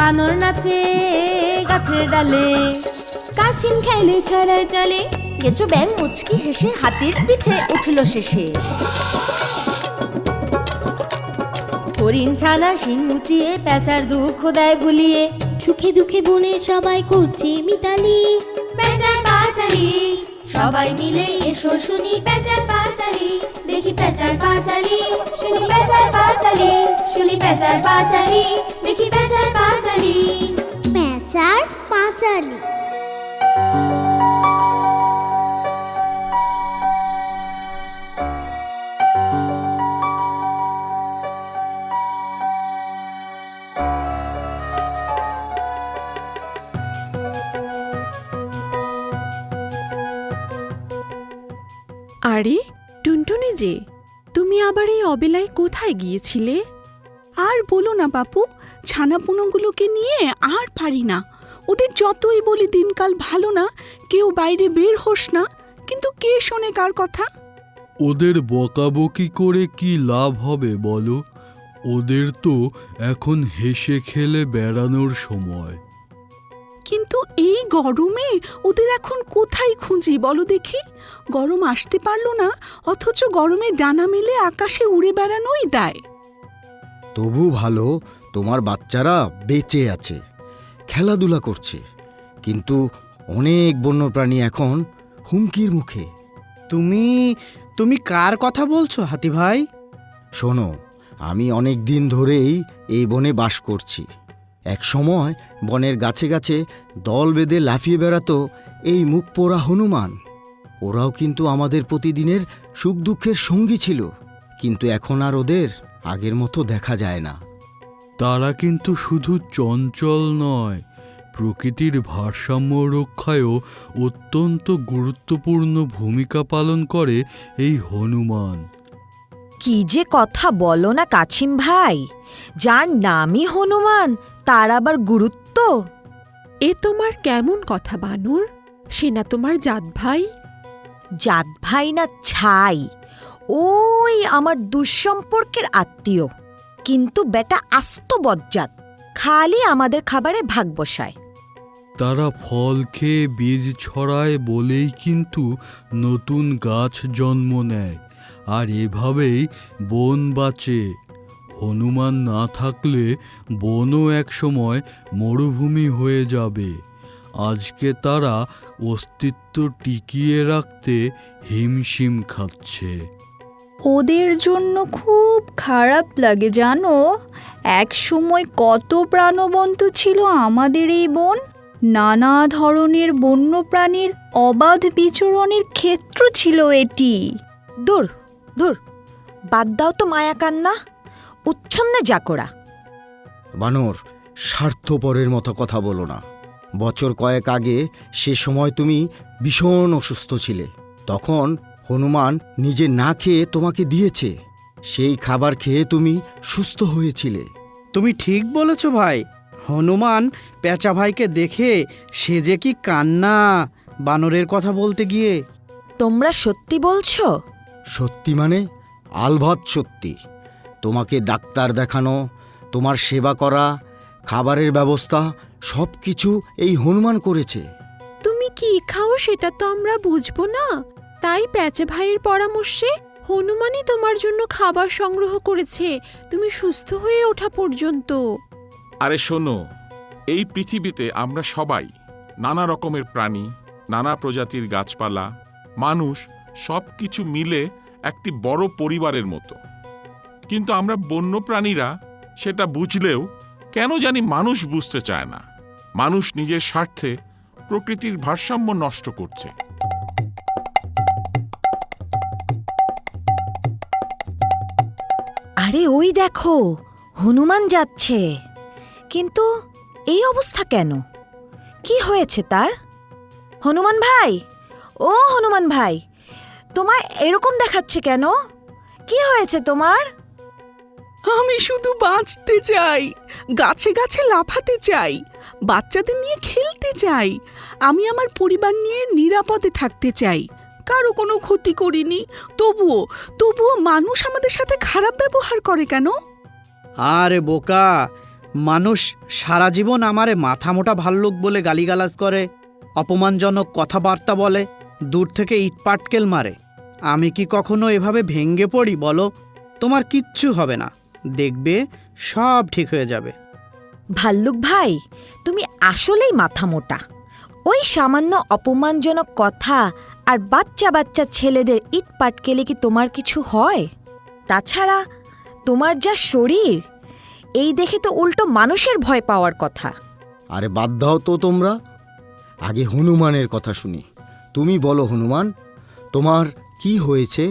বানর নাচে গাছের ডালে। কাছিন খেলে ছড়ার চলে কেঁচো ব্যাং মুচকি হেসে হাতির পিঠে উঠল শেষে। হরিণ ছানা শিং মুচিয়ে পেঁচার দুঃখ দেয় ভুলিয়ে। সুখে দুঃখে বনের সবাই করছে মিতালি। পেঁচার পাচালি। সবাই মিলে এসো শুনি পেঁচার। পাচালি দেখি পেঁচার পাচালি শুনি পেঁচার পাচালি শুনি পেঁচার পাচালি দেখি পেঁচার। পাচালি প্যাঁচার পাঁচালি আবার কোথায় গিয়েছিলে? আর বলো না বাপু, ছানাপুনোগুলোকে নিয়ে আর পারি না। ওদের যতই বলি দিনকাল ভালো না, কেউ বাইরে বের হোস না। কিন্তু কে শোনে কার কথা? ওদের বকাবকি করে কি লাভ হবে বলো? ওদের তো এখন হেসে খেলে বেড়ানোর সময়। কিন্তু এই গরমে ওদের এখন কোথায় খুঁজি বলো দেখি? গরম আসতে পারল না অথচ গরমে ডানা মেলে আকাশে উড়ে বেড়ানোই দায়। তবু ভালো তোমার বাচ্চারা বেঁচে আছে খেলাধুলা করছে কিন্তু অনেক বন্যপ্রাণী এখন হুমকির মুখে। তুমি তুমি কার কথা বলছো হাতি ভাই? শোনো আমি অনেক দিন ধরেই এই বনে বাস করছি। এক সময় বনের গাছে গাছে দল বেঁধে লাফিয়ে বেড়াতো এই মুখ পোড়া হনুমান। ওরাও কিন্তু আমাদের প্রতিদিনের সুখ দুঃখের সঙ্গী ছিল, কিন্তু এখন আর ওদের আগের মতো দেখা যায় না। তারা কিন্তু শুধু চঞ্চল নয়, প্রকৃতির ভারসাম্য রক্ষায়ও অত্যন্ত গুরুত্বপূর্ণ ভূমিকা পালন করে এই হনুমান। কি যে কথা বলো না কাছিম ভাই? যার নামই হনুমান তার আবার গুরুত্ব? এ তোমার কেমন কথা বানুর? সে না তোমার জাত ভাই? জাত ভাই না ছাই। ওই আমার দুঃসম্পর্কের আত্মীয়। কিন্তু বেটা আস্ত বজ্জাত। খালি আমাদের খাবারে ভাগ বসায়। তারা ফল খেয়ে বীজ ছড়ায় বলেই কিন্তু নতুন গাছ জন্ম নেয়। আর এভাবেই বন বাঁচে। হনুমান না থাকলে বনও একসময় মরুভূমি হয়ে যাবে। আজকে তারা অস্তিত্ব টিকিয়ে রাখতে হিমশিম খাচ্ছে। ওদের জন্য খুব খারাপ লাগে, জানো? এক সময় কত প্রাণবন্ত ছিল আমাদের এই বন। নানা ধরনের বন্যপ্রাণীর অবাধ বিচরণের ক্ষেত্র ছিল এটি। দূর দূর বাদ দাও তো মায়া কান্না উচ্ছন্নে যাকোরা বানর স্বার্থপরের মতো কথা বলো না। বছর কয়েক আগে সে সময় তুমি ভীষণ অসুস্থ ছিলে। তখন হনুমান নিজে না খেয়ে তোমাকে দিয়েছে। সেই খাবার খেয়ে তুমি সুস্থ হয়েছিলে। তুমি ঠিক বলেছ ভাই। হনুমান পেঁচা ভাইকে দেখে সে যে কি কান্না বানরের কথা বলতে গিয়ে। তোমরা সত্যি বলছো? সত্যি মানে? আলভাত সত্যি। তোমাকে ডাক্তার দেখানো তোমার সেবা করা খাবারের ব্যবস্থা সব কিছু এই হনুমান করেছে। তুমি কি খাও সেটা তো আমরা বুঝব না। তাই প্যাচে ভাইয়ের পরামর্শে হনুমানই তোমার জন্য খাবার সংগ্রহ করেছে। তুমি সুস্থ হয়ে ওঠা পর্যন্ত। আরে শোনো এই পৃথিবীতে আমরা সবাই নানা রকমের প্রাণী নানা প্রজাতির গাছপালা মানুষ সব কিছু মিলে একটি বড় পরিবারের মতো। কিন্তু আমরা বন্য প্রাণীরা সেটা বুঝলেও কেন জানি মানুষ বুঝতে চায় না। মানুষ নিজের স্বার্থে প্রকৃতির ভারসাম্য নষ্ট করছে। আরে ওই দেখো, হনুমান যাচ্ছে। কিন্তু এই অবস্থা কেন? কি হয়েছে তার? হনুমান ভাই, ও হনুমান ভাই। তোমায় এরকম দেখাচ্ছে কেন? কি হয়েছে তোমার? আমি শুধু বাঁচতে চাই গাছে গাছে লাফাতে চাই বাচ্চাদের নিয়ে খেলতে চাই আমি আমার পরিবার নিয়ে নিরাপদে থাকতে চাই। কারও কোনো ক্ষতি করিনি তবুও তবুও মানুষ আমাদের সাথে খারাপ ব্যবহার করে কেন? আরে বোকা মানুষ সারা জীবন আমারে মাথা মোটা ভাল্লুক বলে গালিগালাজ করে অপমানজনক কথাবার্তা বলে। দূর থেকে ইট পাটকেল মারে। আমি কি কখনো এভাবে ভেঙ্গে পড়ি বলো? তোমার কিচ্ছু হবে না। দেখবে সব ঠিক হয়ে যাবে। ভাল্লুক ভাই তুমি আসলেই মাথা মোটা। ওই সামান্য অপমানজনক কথা আর বাচ্চা বাচ্চা ছেলেদের ইট পাটকেলে কি তোমার কিছু হয়? তাছাড়া তোমার যা শরীর এই দেখে তো উল্টো মানুষের ভয় পাওয়ার কথা। আরে বাদ দাও তো তোমরা। আগে হনুমানের কথা শুনি। তুমি বলো হনুমান তোমার কি হয়েছে?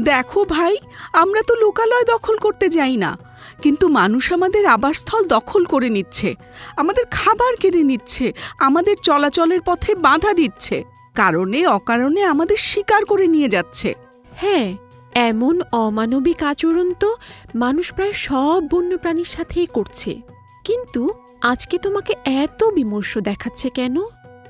দেখো ভাই আমরা তো লোকালয় দখল করতে যাই না কিন্তু মানুষ আমাদের আবাসস্থল দখল করে নিচ্ছে আমাদের খাবার কেড়ে নিচ্ছে আমাদের চলাচলের পথে বাধা দিচ্ছে কারণে অকারণে আমাদের শিকার করে নিয়ে যাচ্ছে। হ্যাঁ এমন অমানবিক আচরণ তো মানুষ প্রায় সব বন্যপ্রাণীর সাথেই করছে। কিন্তু আজকে তোমাকে এত বিমর্ষ দেখাচ্ছে কেন?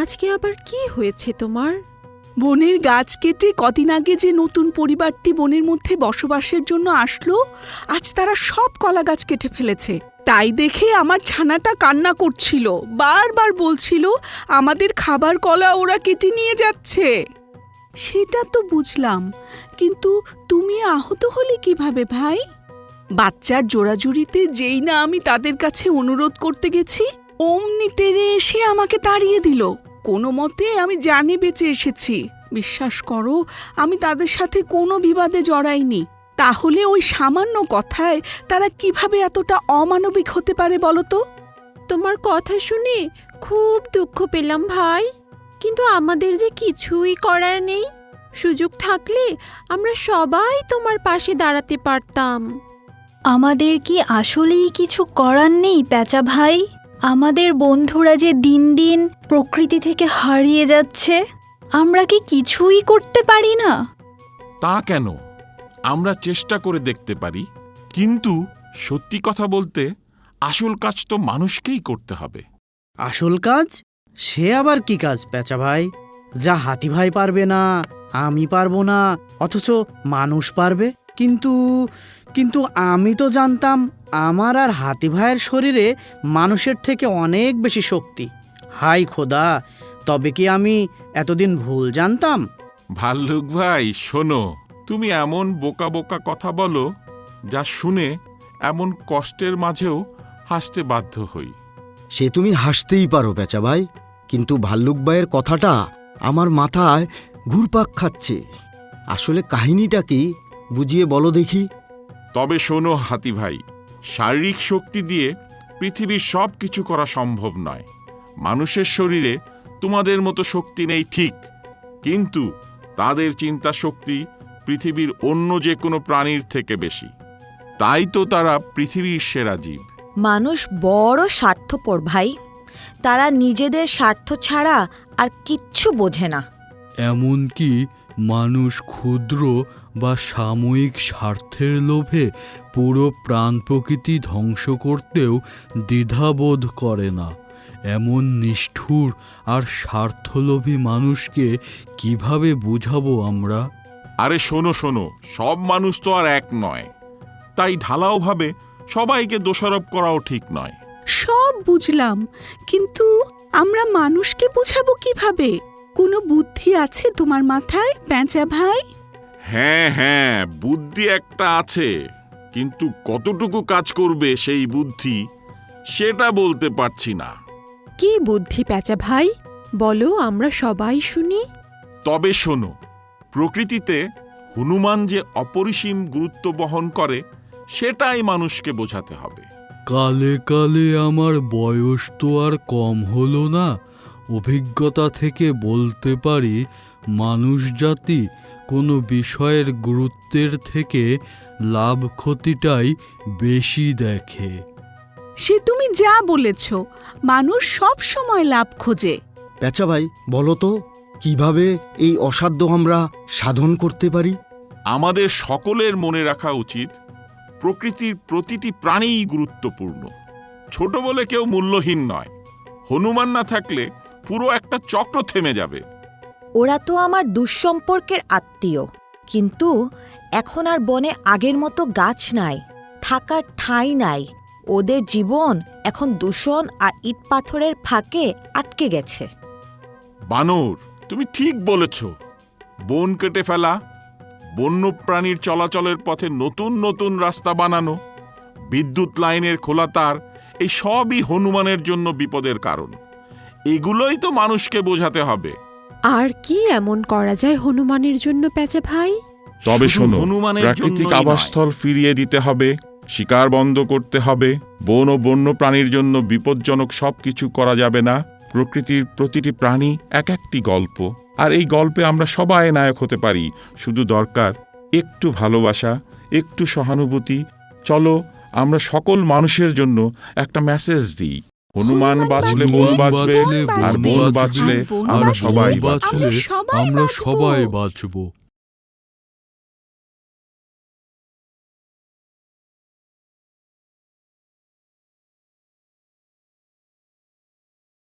আজকে আবার কি হয়েছে তোমার? বনের গাছ কেটে কদিন আগে যে নতুন পরিবারটি বনের মধ্যে বসবাসের জন্য আসলো, আজ তারা সব কলা গাছ কেটে ফেলেছে। তাই দেখে আমার ছানাটা কান্না করছিল, বারবার বলছিল, আমাদের খাবার কলা ওরা কেটে নিয়ে যাচ্ছে। সেটা তো বুঝলাম, কিন্তু তুমি আহত হলে কীভাবে ভাই? বাচ্চার জোড়াজুড়িতে যেই না আমি তাদের কাছে অনুরোধ করতে গেছি, অমনি তেরে এসে আমাকে তাড়িয়ে দিল। কোনো মতে আমি জানি বেঁচে এসেছি। বিশ্বাস করো আমি তাদের সাথে কোনো বিবাদে জড়াইনি। তাহলে ওই সামান্য কথায় তারা কীভাবে এতটা অমানবিক হতে পারে বলো তো? তোমার কথা শুনে খুব দুঃখ পেলাম ভাই। কিন্তু আমাদের যে কিছুই করার নেই। সুযোগ থাকলে আমরা সবাই তোমার পাশে দাঁড়াতে পারতাম। আমাদের কি আসলেই কিছু করার নেই প্যাচা ভাই? আমাদের বন্ধুরা যে দিন দিন প্রকৃতি থেকে হারিয়ে যাচ্ছে আমরা কি কিছুই করতে পারি না? তা কেন? আমরা চেষ্টা করে দেখতে পারি কিন্তু সত্যি কথা বলতে আসল কাজ তো মানুষকেই করতে হবে। আসল কাজ? সে আবার কি কাজ পেঁচা ভাই? যা হাতি ভাই পারবে না আমি পারব না অথচ মানুষ পারবে কিন্তু কিন্তু আমি তো জানতাম আমার আর হাতি ভাইয়ের শরীরে মানুষের থেকে অনেক বেশি শক্তি। হাই খোদা তবে কি আমি এতদিন ভুল জানতাম? ভাল্লুক ভাই শোনো তুমি এমন বোকা বোকা কথা বলো যা শুনে এমন কষ্টের মাঝেও হাসতে বাধ্য হই। সে তুমি হাসতেই পারো পেঁচা ভাই কিন্তু ভাল্লুক ভাইয়ের কথাটা আমার মাথায় ঘুরপাক খাচ্ছে। আসলে কাহিনীটা কি বুঝিয়ে বলো দেখি। তবে শোনো হাতি ভাই শারীরিক শক্তি দিয়ে পৃথিবীর সব কিছু করা সম্ভব নয়। মানুষের শরীরে তোমাদের মতো শক্তি নেই ঠিক কিন্তু তাদের চিন্তা শক্তি পৃথিবীর অন্য যে কোনো প্রাণীর থেকে বেশি। তাই তো তারা পৃথিবীর সেরা জীব। মানুষ বড় স্বার্থপর ভাই তারা নিজেদের স্বার্থ ছাড়া আর কিচ্ছু বোঝে না। এমনকি মানুষ ক্ষুদ্র বা সাময়িক স্বার্থের লোভে পুরো প্রাণ প্রকৃতি ধ্বংস করতেও দ্বিধাবোধ করে না। এমন নিষ্ঠুর আর স্বার্থলোভী মানুষকে কীভাবে বুঝাবো আমরা? আরে শোনো শোনো সব মানুষ তো আর এক নয়। তাই ঢালাওভাবে সবাইকে দোষারোপ করাও ঠিক নয়। সব বুঝলাম কিন্তু আমরা মানুষকে বুঝাবো কীভাবে? কোনো বুদ্ধি আছে তোমার মাথায় প্যাঁচা ভাই? হ্যাঁ হ্যাঁ বুদ্ধি একটা আছে। কিন্তু কতটুকু কাজ করবে সেই বুদ্ধি সেটা বলতে পারছি না। কি বুদ্ধি প্যাচা ভাই? বলো আমরা সবাই শুনি। তবে শোনো প্রকৃতিতে হনুমান যে অপরিসীম গুরুত্ব বহন করে সেটাই মানুষকে বোঝাতে হবে। কালে কালে আমার বয়স তো আর কম হলো না। অভিজ্ঞতা থেকে বলতে পারি মানুষ জাতি কোনো বিষয়ের গুরুত্বের থেকে লাভ ক্ষতিটাই বেশি দেখে। সে তুমি যা বলেছ মানুষ সব সময় লাভ খোঁজে। পেঁচা ভাই বলো তো কীভাবে এই অসাধ্য আমরা সাধন করতে পারি? আমাদের সকলের মনে রাখা উচিত প্রকৃতির প্রতিটি প্রাণীই গুরুত্বপূর্ণ। ছোট বলে কেউ মূল্যহীন নয়। হনুমান না থাকলে পুরো একটা চক্র থেমে যাবে। ওরা তো আমার দুঃসম্পর্কের আত্মীয়। কিন্তু এখন আর বনে আগের মতো গাছ নাই, থাকার ঠাঁই নাই। ওদের জীবন এখন দূষণ আর ইট পাথরের ফাঁকে আটকে গেছে। বানর, তুমি ঠিক বলেছ। বন কেটে ফেলা, বন্যপ্রাণীর চলাচলের পথে নতুন নতুন রাস্তা বানানো, বিদ্যুৎ লাইনের খোলা তার, এই সবই হনুমানের জন্য বিপদের কারণ। এগুলোই তো মানুষকে বোঝাতে হবে। আর কি এমন করা যায় হনুমানের জন্য প্যাঁচা ভাই? তবে শুধু শোনো হনুমানের প্রাকৃতিক জন্যই নয়। আবাসস্থল ফিরিয়ে দিতে হবে শিকার বন্ধ করতে হবে বন ও বন্য প্রাণীর জন্য বিপজ্জনক সব কিছু করা যাবে না। প্রকৃতির প্রতিটি প্রাণী এক একটি গল্প আর এই গল্পে আমরা সবাই নায়ক হতে পারি। শুধু দরকার একটু ভালোবাসা একটু সহানুভূতি। চলো আমরা সকল মানুষের জন্য একটা মেসেজ দিই। হনুমান বাঁচলে মন বাঁচবে আর বন বাঁচলে আমরা সবাই বাঁচলে আমরা সবাই বাঁচবো।